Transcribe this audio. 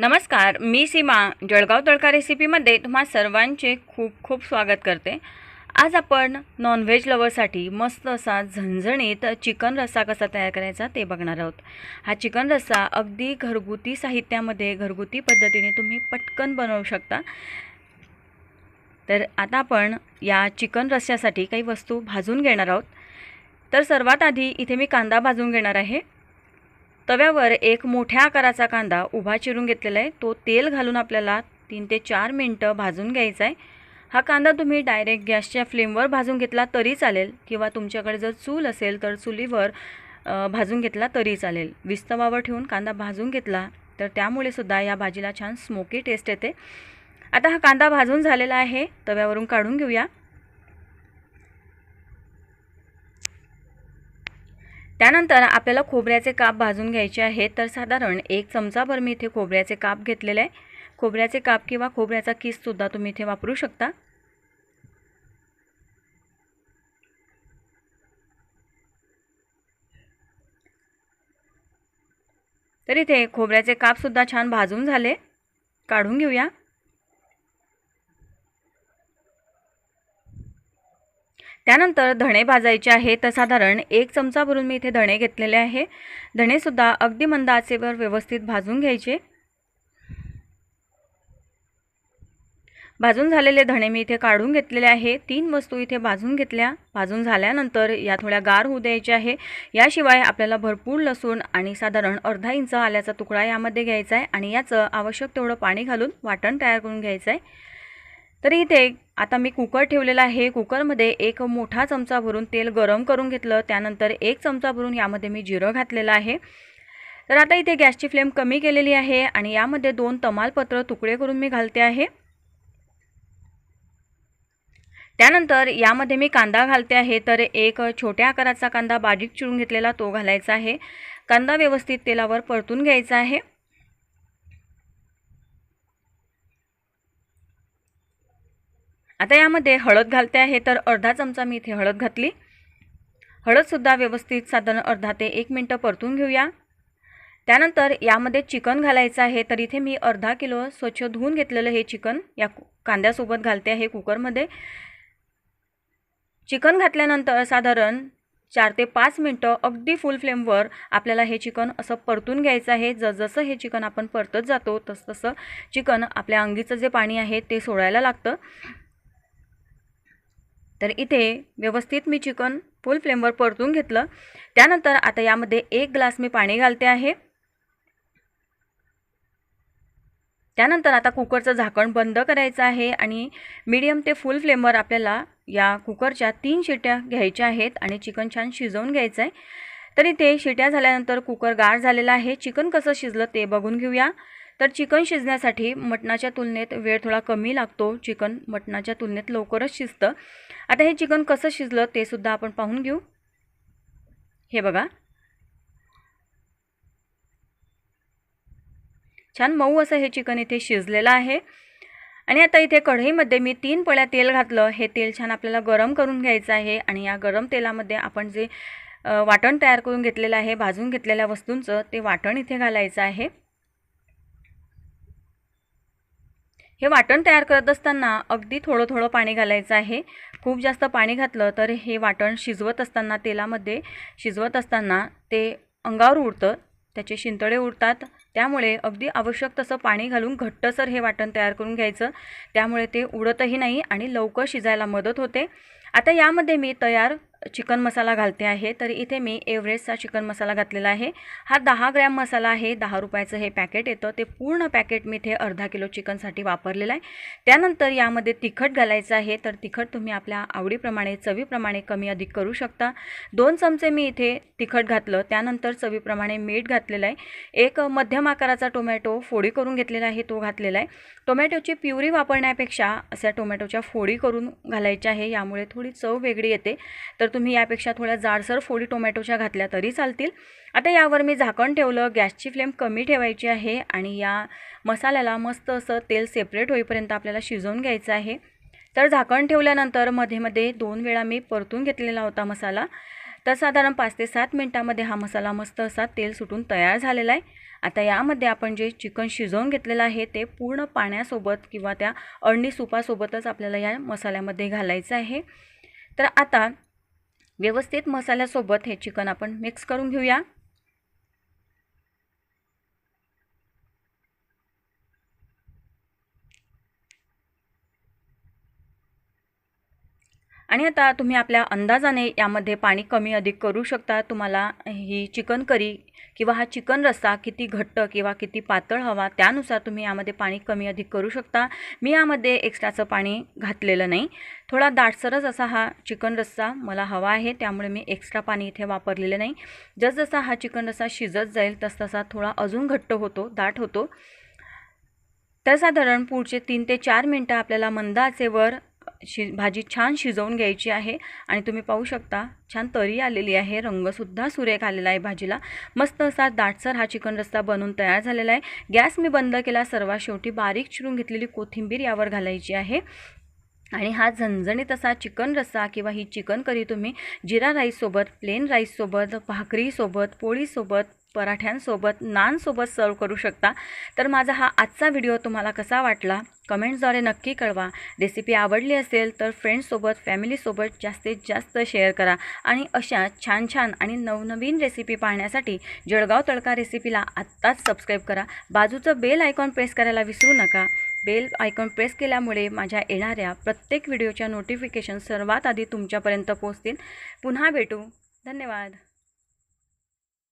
नमस्कार मी सीमा जळगाव तडका रेसिपीमध्ये तुम्हा सर्वांचे खूप खूप स्वागत करते. आज आपण नॉनव्हेज लवरसाठी मस्त असा झणझणीत चिकन रस्सा कसा तयार करायचा ते बघणार आहोत. हा चिकन रस्सा अगदी घरगुती साहित्यामध्ये घरगुती पद्धतीने तुम्ही पटकन बनवू शकता. तर आता आपण या चिकन रस्स्यासाठी काही वस्तू भाजून घेणार आहोत. तर सर्वात आधी इथे मी कांदा भाजून घेणार आहे. तव्यावर एक मोठ्या आकाराचा कांदा उभा चिरून घेतलेला आहे. तो तेल घालून आपल्याला तीन ते चार मिनटं भाजून घ्यायचा आहे. हा कांदा तुम्ही डायरेक्ट गॅसच्या फ्लेमवर भाजून घेतला तरी चालेल किंवा तुमच्याकडे जर चूल असेल तर चुलीवर भाजून घेतला तरी चालेल. विस्तवावर ठेवून कांदा भाजून घेतला तर त्यामुळे सुद्धा या भाजीला छान स्मोकी टेस्ट येते. आता हा कांदा भाजून झालेला आहे. तव्यावरून काढून घेऊया. त्यानंतर आपल्याला खोबऱ्याचे काप भाजून घ्यायचे आहेत तर साधारण एक चमचाभर मी इथे खोबऱ्याचे काप घेतलेले आहे. खोबऱ्याचे काप किंवा खोबऱ्याचा किससुद्धा तुम्ही इथे वापरू शकता. तर इथे खोबऱ्याचे कापसुद्धा छान भाजून झाले. काढून घेऊया. त्यानंतर धणे भाजायचे आहे. तर साधारण एक चमचा भरून मी इथे धणे घेतलेले आहे. धणेसुद्धा अगदी मंद आचेवर व्यवस्थित भाजून घ्यायचे. भाजून झालेले धणे मी इथे काढून घेतलेले आहे. तीन वस्तू इथे भाजून घेतल्या. भाजून झाल्यानंतर या थोड्या गार होऊ द्यायच्या आहे. याशिवाय आपल्याला भरपूर लसूण आणि साधारण अर्धा इंच आल्याचा तुकडा यामध्ये घ्यायचा आहे आणि याचं आवश्यक तेवढं पाणी घालून वाटण तयार करून घ्यायचं आहे. तर इथे आता मी कुकर ठेवलेला आहे. कुकरमध्ये एक मोठा चमचा भरून तेल गरम करून घेतलं. त्यानंतर एक चमचा भरून यामध्ये मी जिरं घातलेलं आहे. तर आता इथे गॅसची फ्लेम कमी केलेली आहे आणि यामध्ये दोन तमालपत्र तुकडे करून मी घालते आहे. त्यानंतर यामध्ये मी कांदा घालते आहे. तर एक छोट्या आकाराचा कांदा बारीक चिरून घेतलेला तो घालायचा आहे. कांदा व्यवस्थित तेलावर परतून घ्यायचा आहे. आता यामध्ये हळद घालते आहे तर अर्धा चमचा मी इथे हळद घातली. हळदसुद्धा व्यवस्थित साधारण अर्धा ते एक मिनटं परतून घेऊया. त्यानंतर यामध्ये चिकन घालायचं आहे तर इथे मी अर्धा किलो स्वच्छ धुवून घेतलेलं हे चिकन या कु- कांद्यासोबत घालते आहे कुकरमध्ये. चिकन घातल्यानंतर साधारण चार ते पाच मिनटं अगदी फुल फ्लेमवर आपल्याला हे चिकन असं परतून घ्यायचं आहे. जसजसं हे चिकन आपण परतत जातो तसतसं चिकन आपल्या अंगीचं जे पाणी आहे ते सोडायला लागतं. तर इथे व्यवस्थित मी चिकन फुल फ्लेमवर परतून घेतलं. त्यानंतर आता यामध्ये एक ग्लास मी पाणी घालते आहे. त्यानंतर आता कुकरचं झाकण बंद करायचं आहे आणि मीडियम ते फुल फ्लेमवर आपल्याला या कुकरच्या तीन शिट्या घ्यायच्या आहेत आणि चिकन छान शिजवून घ्यायचं आहे तर इथे शिट्या झाल्यानंतर कुकर गार झालेला आहे. चिकन कसं शिजलं ते बघून घेऊया. तर चिकन शिजण्यासाठी मटणाच्या तुलनेत वेळ थोडा कमी लागतो. चिकन मटणाच्या तुलनेत लवकरच शिजतं. आता हे चिकन कसं शिजलं ते सुद्धा आपण पाहून घेऊ. हे बघा. छान मऊ असं हे चिकन इथे शिजलेलं आहे. आणि आता इथे कढईमध्ये मी तीन पळ्या तेल घातलं. हे तेल छान आपल्याला गरम करून घ्यायचं आहे. आणि या गरम तेलामध्ये आपण जे वाटण तयार करून घेतलेलं आहे भाजून घेतलेल्या वस्तूंचं ते वाटण इथे घालायचं आहे. हे वाटण तयार करत असताना अगदी थोडं थोडं पाणी घालायचं आहे. खूप जास्त पाणी घातलं तर हे वाटण शिजवत असताना तेलामध्ये शिजवत असताना ते अंगावर उडतं त्याचे शिंतळे उडतात. त्यामुळे अगदी आवश्यक तसं पाणी घालून घट्टसर हे वाटण तयार करून घ्यायचं. त्यामुळे ते उडतही नाही आणि लवकर शिजायला मदत होते. आता यामध्ये मी तयार चिकन मसाला घालते आहे. तर इथे मी एव्हरेस्टचा चिकन मसाला घातलेला आहे. हा दहा ग्रॅम मसाला आहे. दहा रुपयाचं हे पॅकेट येतं. ते पूर्ण पॅकेट मी इथे अर्धा किलो चिकनसाठी वापरलेलं आहे. त्यानंतर यामध्ये तिखट घालायचं आहे. तर तिखट तुम्ही आपल्या आवडीप्रमाणे चवीप्रमाणे कमी अधिक करू शकता. दोन चमचे मी इथे तिखट घातलं. त्यानंतर चवीप्रमाणे मीठ घातलेलं आहे. एक मध्यम आकाराचा टोमॅटो फोडी करून घेतलेला आहे. तो घातलेला आहे. टोमॅटोची प्युरी वापरण्यापेक्षा अशा टोमॅटोच्या फोडी करून घालायच्या आहे. यामुळे थोडी चव वेगळी येते. तर तुम्ही यापेक्षा थोड्या जाडसर फोडी टोमॅटोच्या घातल्या तरी चालतील. आता यावर मी झाकण ठेवलं गॅसची फ्लेम कमी ठेवायची आहे आणि या मसाल्याला मस्त असं तेल सेपरेट होईपर्यंत आपल्याला शिजवून घ्यायचं आहे. तर झाकण ठेवल्यानंतरमध्ये मध्ये दोन वेळा मी परतून घेतलेला होता मसाला. तर साधारण पाच ते सात मिनटामध्ये हा मसाला मस्त असा तेल सुटून तयार झालेला आहे. आता यामध्ये आपण जे चिकन शिजवून घेतलेलं आहे ते पूर्ण पाण्यासोबत किंवा त्या अळणी सुपासोबतच आपल्याला या मसाल्यामध्ये घालायचं आहे. तर आता व्यवस्थित मसाल्यासोबत हे चिकन आपण मिक्स करून घेऊया. आणि आता तुम्ही आपल्या अंदाजाने यामध्ये पाणी कमी अधिक करू शकता. तुम्हाला ही चिकन करी किंवा हा चिकन रस्सा किती घट्ट किंवा किती पातळ हवा त्यानुसार तुम्ही यामध्ये पाणी कमी अधिक करू शकता. मी यामध्ये एक्स्ट्राचं पाणी घातलेलं नाही. थोडा दाटसरच असा हा चिकन रस्सा मला हवा आहे. त्यामुळे मी एक्स्ट्रा पाणी इथे वापरलेलं नाही. जसजसा हा चिकन रस्सा शिजत जाईल तसतसा थोडा अजून घट्ट होतो दाट होतो. तर साधारण पुढचे तीन ते चार मिनटं आपल्याला मंदाचेवर शि भाजी छान शिजवून घ्यायची आहे आणि तुम्ही पाहू शकता छान तरी आलेली आहे रंगसुद्धा सुरेख आलेला आहे भाजीला. मस्त असा दाटसर हा चिकन रस्सा बनवून तयार झालेला आहे. गॅस मी बंद केला सर्वात शेवटी बारीक चिरून घेतलेली कोथिंबीर यावर घालायची आहे. आणि हा झणझणीत असा चिकन रस्सा किंवा ही चिकन करी तुम्ही जिरा राईससोबत प्लेन राईससोबत भाकरीसोबत पोळीसोबत पराठ्यांसोबत नानसोबत सर्व करू शकता. तर माझा हा आजचा व्हिडिओ तुम्हाला कसा वाटला? कमेंट्सद्वारे नक्की कळवा. रेसिपी आवडली असेल तर फ्रेंड्ससोबत फॅमिलीसोबत जास्तीत जास्त शेअर करा. आणि अशा छान छान आणि नवनवीन रेसिपी पाहण्यासाठी जळगाव तडका रेसिपीला आत्ताच सबस्क्राईब करा. बाजूचं बेल आयकॉन प्रेस करायला विसरू नका. बेल आयकॉन प्रेस केल्यामुळे माझ्या येणाऱ्या प्रत्येक व्हिडिओच्या नोटिफिकेशन सर्वात आधी तुमच्यापर्यंत पोहोचतील. पुन्हा भेटू. धन्यवाद.